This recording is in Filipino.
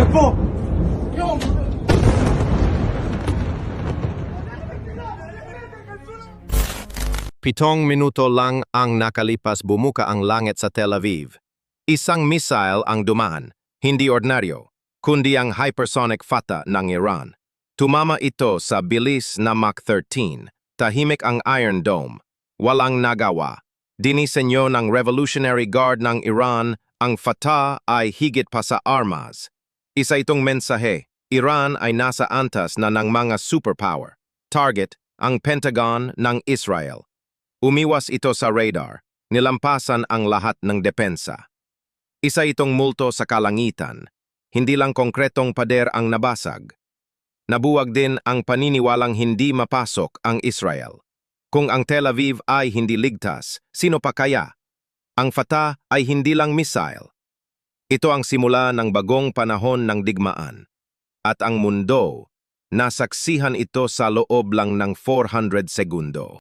Takbo! Pitong minuto lang ang nakalipas bumuka ang langit sa Tel Aviv. Isang missile ang dumaan, hindi ordinaryo, kundi ang hypersonic Fatah ng Iran. Tumama ito sa bilis na Mach 13, tahimik ang Iron Dome, walang nagawa. Dinisenyo ng Revolutionary Guard ng Iran, ang Fatah ay higit pa sa armas. Isa itong mensahe, Iran ay nasa antas na ng mga superpower. Target, ang Pentagon ng Israel. Umiwas ito sa radar, nilampasan ang lahat ng depensa. Isa itong multo sa kalangitan, hindi lang konkretong pader ang nabasag. Nabuwag din ang paniniwalang hindi mapasok ang Israel. Kung ang Tel Aviv ay hindi ligtas, sino pa kaya? Ang Fatah ay hindi lang missile. Ito ang simula ng bagong panahon ng digmaan. At ang mundo, nasaksihan ito sa loob lang ng 400 segundo.